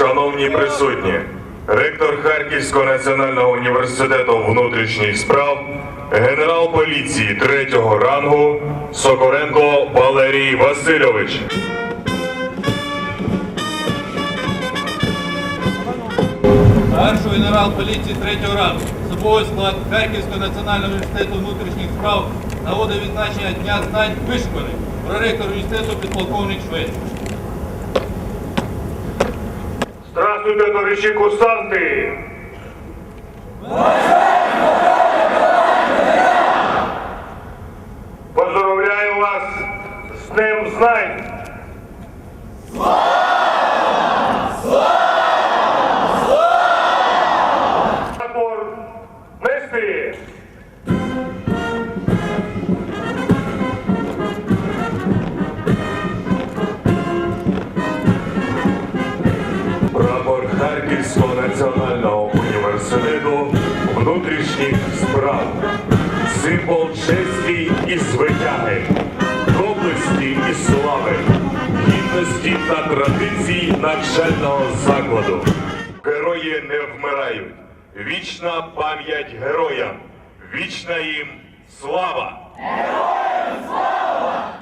Шановні присутні, ректор Харківського національного університету внутрішніх справ, генерал поліції третього рангу Сокоренко Валерій Васильович. Старший генерал поліції третього ранку, особовий склад Харківського національного університету внутрішніх справ нагоди відзначення Дня знань вишколи. Проректор університету підполковник Швець. Здравствуйте, товариші курсанти! Поздравляю вас з Днем Знань! Харківського національного університету внутрішніх справ. Символ честі і звитяги, доблесті і слави, гідності та традицій навчального закладу. Герої не вмирають. Вічна пам'ять героям. Вічна їм слава! Героям слава!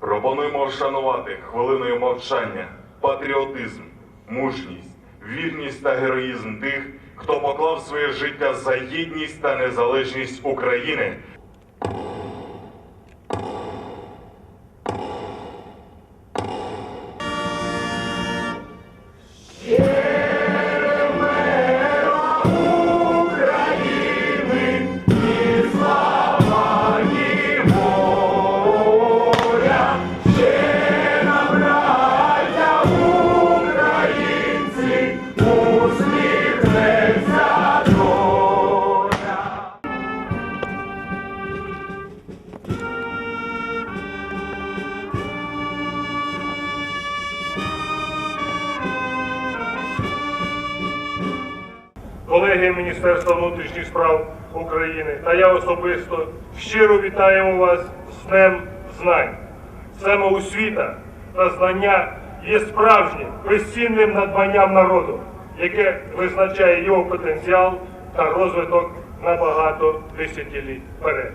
Пропонуємо вшанувати хвилиною мовчання, патріотизм, мужність, вірність та героїзм тих, хто поклав своє життя за гідність та незалежність України. Міністерства внутрішніх справ України та я особисто щиро вітаємо вас з Днем Знань. Саме освіта та знання є справжнім безцінним надбанням народу, яке визначає його потенціал та розвиток на багато десятиліть вперед.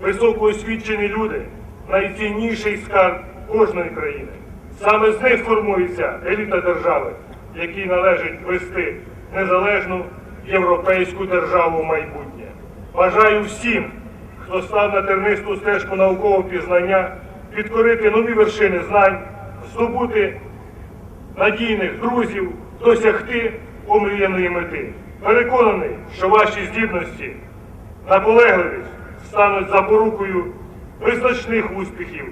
Високоосвічені люди найцінніший скарб кожної країни. Саме з них формується еліта держави, якій належить вести незалежну європейську державу майбутнє. Бажаю всім, хто став на тернисту стежку наукового пізнання, підкорити нові вершини знань, здобути надійних друзів, досягти омріяної мети. Переконаний, що ваші здібності, наполегливість стануть запорукою визначних успіхів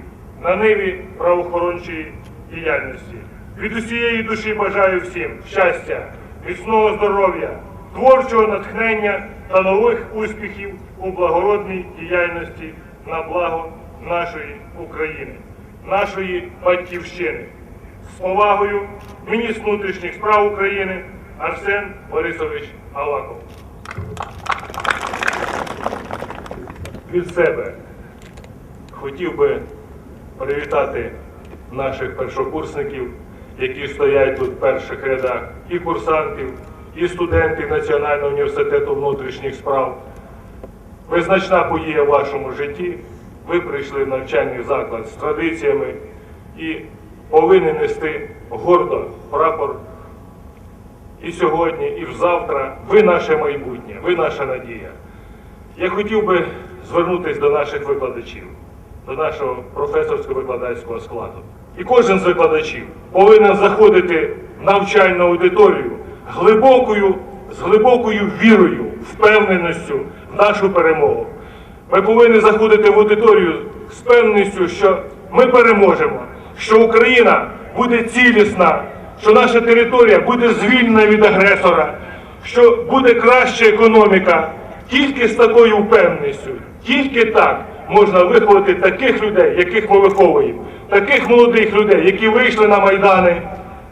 на ниві правоохорончої діяльності. Від усієї душі бажаю всім щастя, міцного здоров'я, творчого натхнення та нових успіхів у благородній діяльності на благо нашої України, нашої батьківщини. З повагою міністр внутрішніх справ України Арсен Борисович Аваков. Від себе хотів би привітати наших першокурсників, які стоять тут в перших рядах, і курсантів, і студентів Національного університету внутрішніх справ. Визначна подія в вашому житті. Ви прийшли в навчальний заклад з традиціями і повинні нести гордо прапор. І сьогодні, і завтра ви наше майбутнє, ви наша надія. Я хотів би звернутися до наших викладачів, до нашого професорсько-викладацького складу. І кожен з викладачів повинен заходити в навчальну аудиторію глибокою, з глибокою вірою, впевненістю в нашу перемогу. Ми повинні заходити в аудиторію з певністю, що ми переможемо, що Україна буде цілісна, що наша територія буде звільнена від агресора, що буде краща економіка. Тільки з такою впевненістю, тільки так можна виховати таких людей, яких ми виховуємо, таких молодих людей, які вийшли на майдани,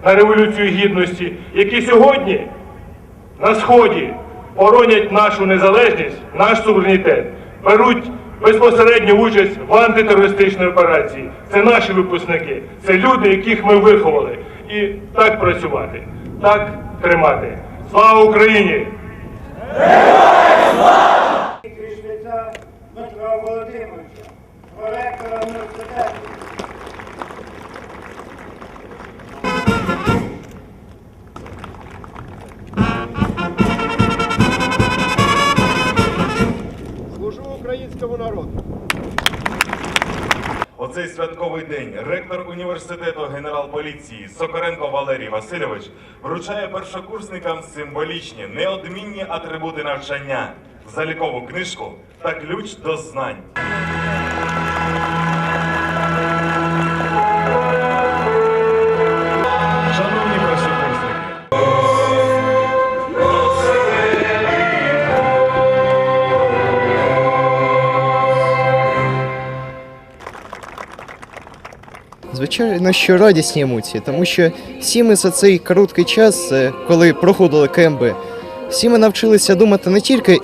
на революцію гідності, які сьогодні на сході боронять нашу незалежність, наш суверенітет, беруть безпосередню участь в антитерористичній операції. Це наші випускники, це люди, яких ми виховали, і так працювати, так тримати. Слава Україні! Кришниця Дмитра Володимировича, проректора університету. Українському народу. У цей святковий день ректор університету генерал поліції Сокоренко Валерій Васильович вручає першокурсникам символічні неодмінні атрибути навчання, залікову книжку та ключ до знань. Звичайно, що радісні емоції, тому що всі ми за цей короткий час, е, коли проходили кемби, всі ми навчилися думати не тільки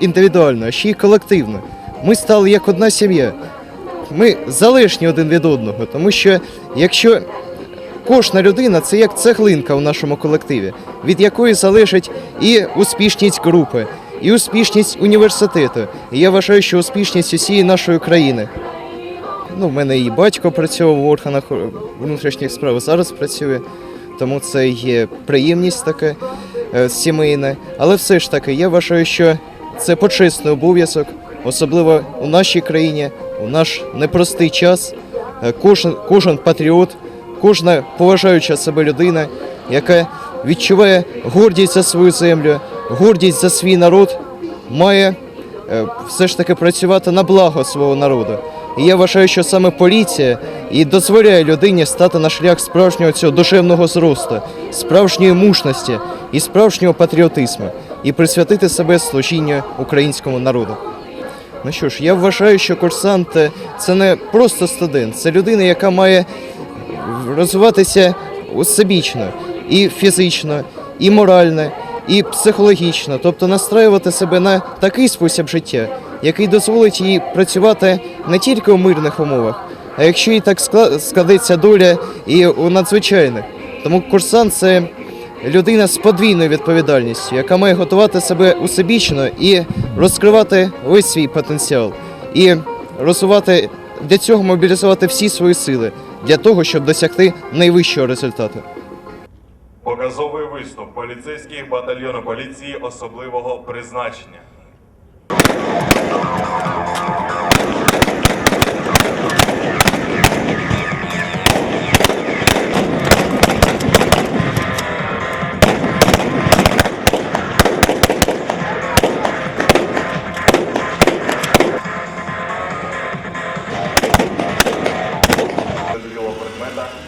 індивідуально, а ще й колективно. Ми стали як одна сім'я. Ми залежні один від одного, тому що якщо кожна людина це як цеглинка в нашому колективі, від якої залежить і успішність групи, і успішність університету. І я вважаю, що успішність усієї нашої країни. Ну, в мене і батько працював в органах е, внутрішніх справ, зараз працює, тому це є приємність така е, сімейна. Але все ж таки, я вважаю, що це почесний обов'язок, особливо у нашій країні, у наш непростий час. Е, Кожен, кожен патріот, кожна поважаюча себе людина, яка відчуває гордість за свою землю, гордість за свій народ, має все ж таки працювати на благо свого народу. І я вважаю, що саме поліція і дозволяє людині стати на шлях справжнього цього душевного зросту, справжньої мужності і справжнього патріотизму, і присвятити себе служінню українському народу. Ну що ж, я вважаю, що курсант е, це не просто студент, це людина, яка має розвиватися усебічно і фізично, і морально, і психологічно, тобто настраювати себе на такий спосіб життя, який дозволить їй працювати не тільки у мирних умовах, а якщо і так складеться доля і у надзвичайних. Тому курсант це людина з подвійною відповідальністю, яка має готувати себе усебічно і розкривати весь свій потенціал, і розвивати для цього мобілізувати всі свої сили для того, щоб досягти найвищого результату. показовий виступ поліцейських батальйону поліції особливого призначення.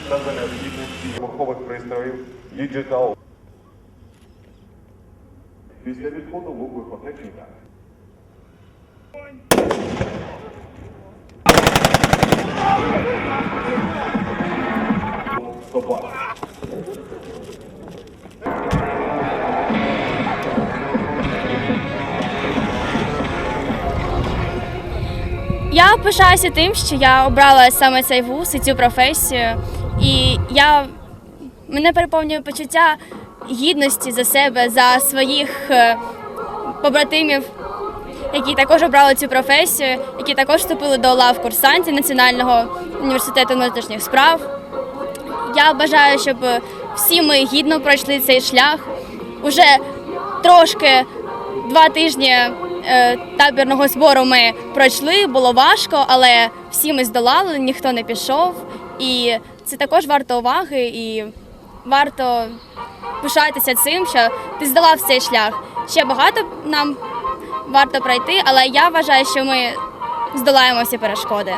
Та за необхідності вибухових пристроїв Digital. Після відходу лук вихотничника. Я пишаюся тим, що я обрала саме цей вуз і цю професію. І я мене переповнює почуття гідності за себе, за своїх е, побратимів, які також обрали цю професію, які також вступили до лав курсантів Національного університету внутрішніх справ. Я бажаю, щоб всі ми гідно пройшли цей шлях. Уже трошки два тижні е, табірного збору ми пройшли, було важко, але всі ми здолали, ніхто не пішов. І це також варто уваги і варто пишатися цим, що ти здолав цей шлях. Ще багато нам варто пройти, але я вважаю, що ми здолаємо всі перешкоди.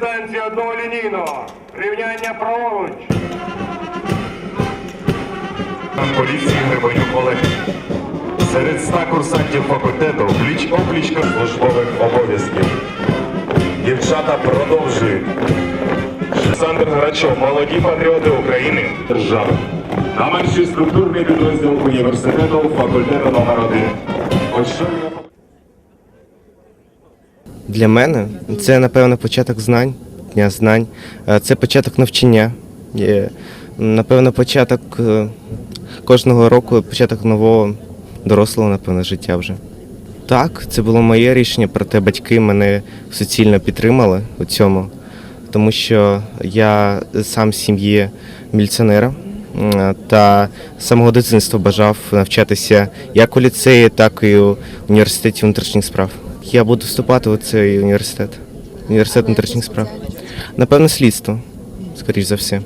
Дистанції одного лінійного. Рівняння праворуч. поліції Грибанюк Олег. Серед ста курсантів факультету пліч опліч службових обов'язків. Дівчата продовжують. Олександр Грачов, молоді патріоти України, держави. На менший структурний підрозділ університету факультету номер 1 Очолює Для мене це, напевно, початок знань, дня знань, Е, це початок навчання. Напевно, початок е, кожного року, початок нового дорослого, напевно, життя вже. Так, це було моє рішення, проте батьки мене суцільно підтримали у цьому, тому що я сам з сім'ї міліціонера та з самого дитинства бажав навчатися як у ліцеї, так і у університеті внутрішніх справ. Я буду вступати у цей університет, університет внутрішніх справ. Напевно, слідство, скоріш за все.